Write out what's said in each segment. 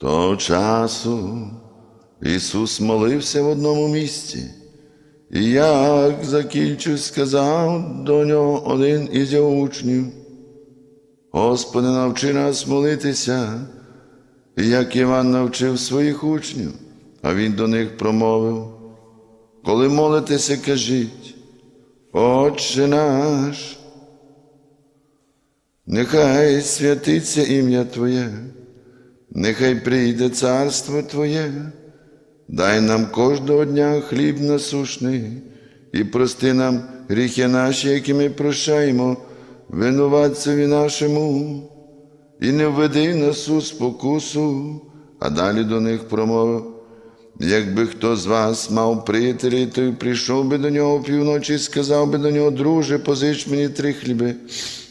Того часу Ісус молився в одному місці, і як закінчив, сказав до нього один із його учнів. Господи, навчи нас молитися, як Іван навчив своїх учнів, а він до них промовив. Коли молитеся, кажіть, Отче наш, нехай святиться ім'я Твоє, нехай прийде царство Твоє, дай нам кожного дня хліб насушний і прости нам гріхи наші, які ми прощаємо, винуватцеві нашому, і не введи нас у спокусу, а далі до них промовив. Якби хто з вас мав приятелі, то й прийшов би до нього півночі і сказав би до нього, друже, позич мені три хліби,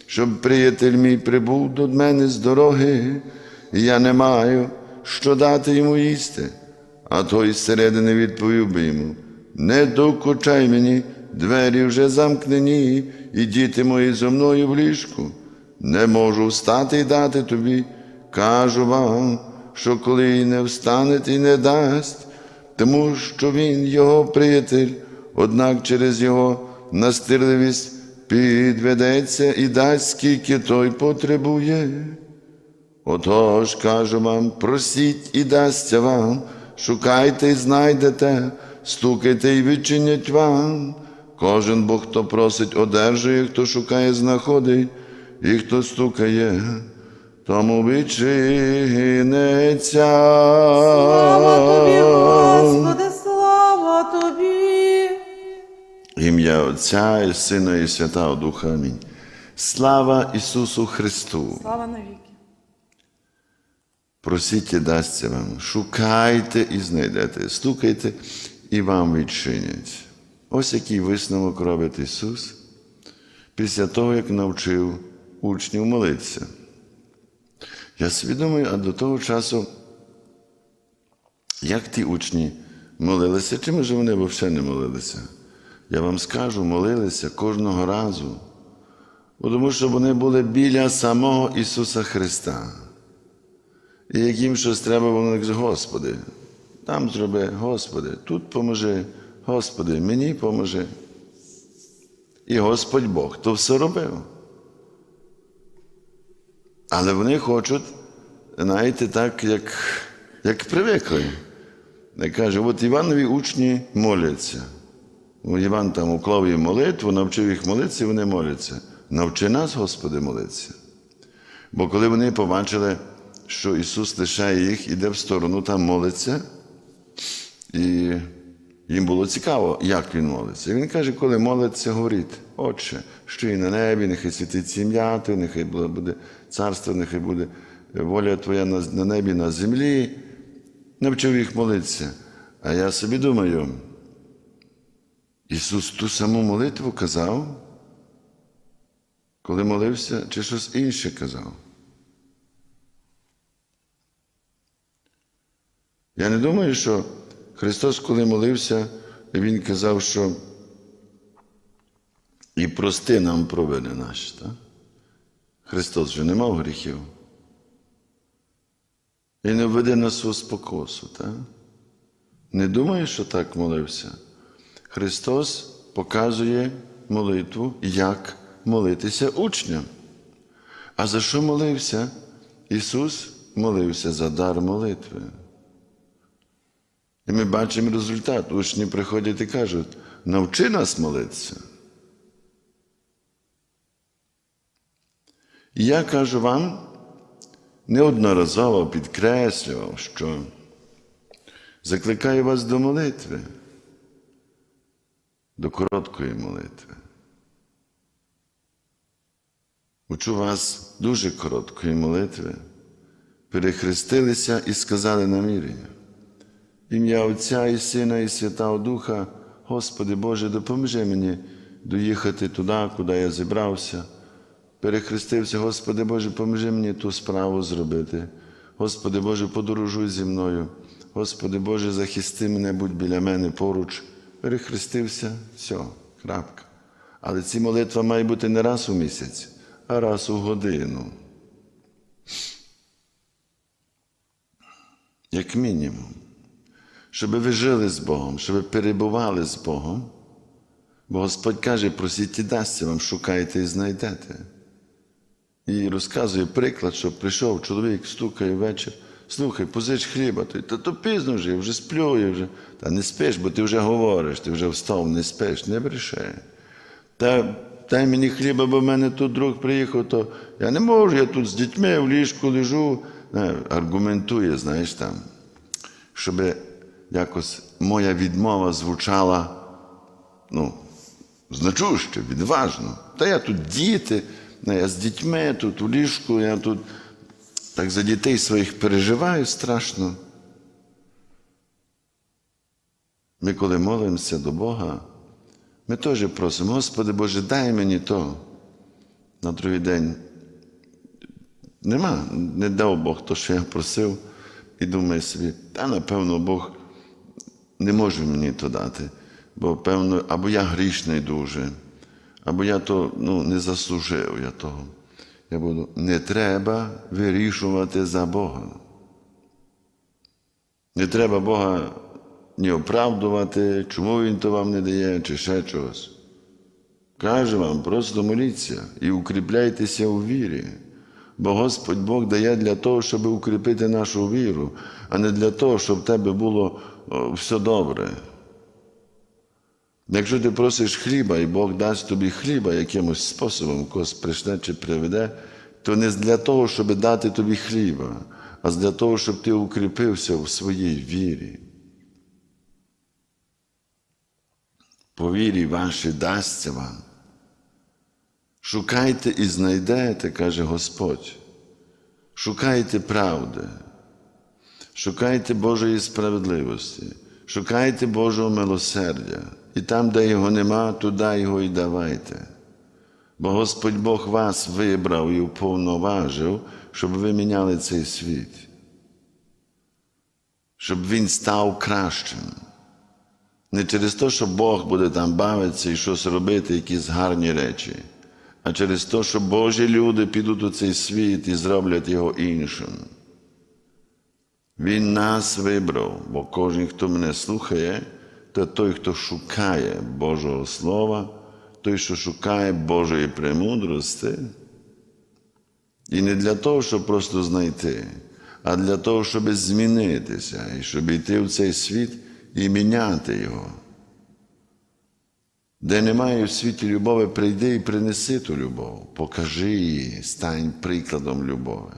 щоб приятель мій прибув до мене з дороги, і я не маю, що дати йому їсти. А той зсередини відповів би йому: Не докучай мені, двері вже замкнені, і діти мої зо мною в ліжку. Не можу встати і дати тобі. Кажу вам, що коли й не встанете і не дасть, тому що він його приятель, однак через його настирливість підведеться і дасть, скільки той потребує. Отож, кажу вам, просіть і дасться вам, шукайте і знайдете, стукайте і відчинять вам. Кожен бо хто просить, одержує, хто шукає, знаходить, і хто стукає, тому відчинеться. Слава тобі, Господи, слава тобі. Ім'я Отця і Сина і Святого Духа. Амінь. Слава Ісусу Христу! Слава навіки. Просіть і дасться вам, шукайте і знайдете, стукайте і вам відчинять. Ось який висновок робить Ісус після того, як навчив учнів молитися. Я думаю, а до того часу, як ті учні молилися, чи може вони взагалі не молилися? Я вам скажу, молилися кожного разу, тому що вони були біля самого Ісуса Христа. І як їм щось треба, вони кажуть, Господи, там зроби, Господи, тут поможи, Господи, мені поможи. І Господь Бог то все робив. Але вони хочуть, знаєте, так, як, як привикли. Я каже, от Іванові учні моляться. Іван там уклав їм молитву, навчив їх молитися, і вони моляться. Навчи нас, Господи, молитися. Бо коли вони побачили, що Ісус лишає їх, іде в сторону, там молиться, і їм було цікаво, як Він молиться. І Він каже, коли молиться, говорить, Отче, що і на небі, нехай святиться ім'я Твоє, нехай буде царство, нехай буде воля Твоя на небі, на землі. Навчив їх молитися. А я собі думаю, Ісус ту саму молитву казав, коли молився, чи щось інше казав. Я не думаю, що Христос, коли молився, Він казав, що і прости нам провини наші. Так? Христос вже не мав гріхів. І не введи нас у спокусу. Так? Не думаю, що так молився. Христос показує молитву, як молитися учням. А за що молився? Ісус молився за дар молитви. І ми бачимо результат. Учні приходять і кажуть, навчи нас молитися. І я кажу вам, неодноразово підкреслював, що закликаю вас до молитви, до короткої молитви. Учу вас дуже короткої молитви, перехрестилися і сказали намірення. Ім'я Отця і Сина, і Святого Духа, Господи Боже, допоможи мені доїхати туди, куди я зібрався. Перехрестився, Господи Боже, поможи мені ту справу зробити. Господи Боже, подорожуй зі мною. Господи Боже, захисти мене, будь біля мене поруч. Перехрестився, все, крапка. Але ці молитва має бути не раз у місяць, а раз у годину. як мінімум, щоб ви жили з Богом, щоб ви перебували з Богом. Бо Господь каже, просіть і дасться вам, шукайте і знайдете. І розказує приклад, що прийшов чоловік, стукає ввечері, слухай, позич хліба, той, та то пізно вже, я вже сплю, я вже. Та не спиш, бо ти вже говориш, ти вже встав, не спиш, не бреши. Та дай мені хліба, бо в мене тут друг приїхав, то я не можу, я тут з дітьми в ліжку лежу. Не, аргументує, знаєш там, щоб якось моя відмова звучала ну, значуще, відважно. Та я тут діти, ну, я з дітьми тут у ліжку, я тут так за дітей своїх переживаю страшно. Ми, коли молимося до Бога, ми теж просимо, Господи Боже, дай мені то. На другий день нема, не дав Бог то, що я просив, і думаю собі, та напевно Бог не може мені то дати, бо певно, або я грішний дуже, або я то ну, не заслужив я того. Я буду, не треба вирішувати за Бога. Не треба Бога ні оправдувати, чому Він то вам не дає, чи ще чогось. Каже вам, просто моліться і укріпляйтеся у вірі. Бо Господь Бог дає для того, щоб укріпити нашу віру, а не для того, щоб в тебе було все добре. Якщо ти просиш хліба, і Бог дасть тобі хліба якимось способом, когось прийшне чи приведе, то не для того, щоб дати тобі хліба, а для того, щоб ти укріпився в своїй вірі. По вірі вашій дасться вам. Шукайте і знайдете, каже Господь. Шукайте правди, шукайте Божої справедливості, шукайте Божого милосердя. І там, де його нема, туди його і давайте. Бо Господь Бог вас вибрав і уповноважив, щоб ви міняли цей світ, щоб він став кращим. Не через те, що Бог буде там бавитися і щось робити, якісь гарні речі, а через те, що Божі люди підуть у цей світ і зроблять його іншим. Він нас вибрав, бо кожен, хто мене слухає, то той, хто шукає Божого Слова, той, що шукає Божої премудрості. І не для того, щоб просто знайти, а для того, щоб змінитися і щоб йти в цей світ і міняти його. Де немає в світі любові, прийди і принеси ту любов, покажи її, стань прикладом любові.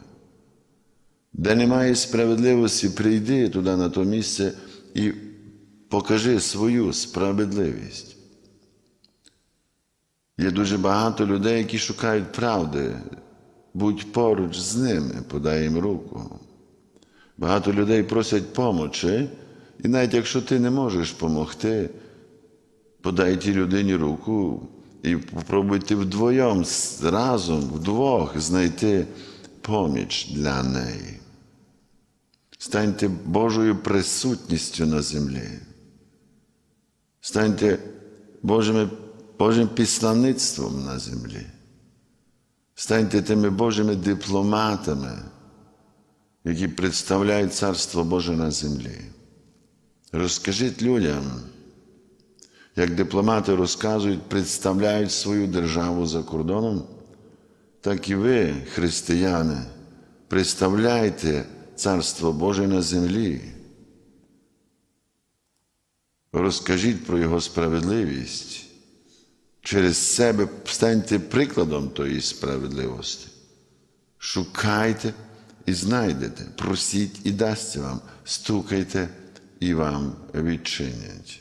Де немає справедливості, прийди туди на то місце і покажи свою справедливість. Є дуже багато людей, які шукають правди, будь поруч з ними, подай їм руку. Багато людей просять помочі, і навіть якщо ти не можеш допомогти, подай тій людині руку і попробуйте вдвоєм, разом, вдвох знайти поміч для неї. Станьте Божою присутністю на землі. Станьте Божими, Божим післаництвом на землі. Станьте тими Божими дипломатами, які представляють Царство Боже на землі. Розкажіть людям, як дипломати розказують, представляють свою державу за кордоном, так і ви, християни, представляйте Царство Боже на землі. Розкажіть про Його справедливість. Через себе станьте прикладом тої справедливості. Шукайте і знайдете, просіть і дасться вам, стукайте і вам відчинять.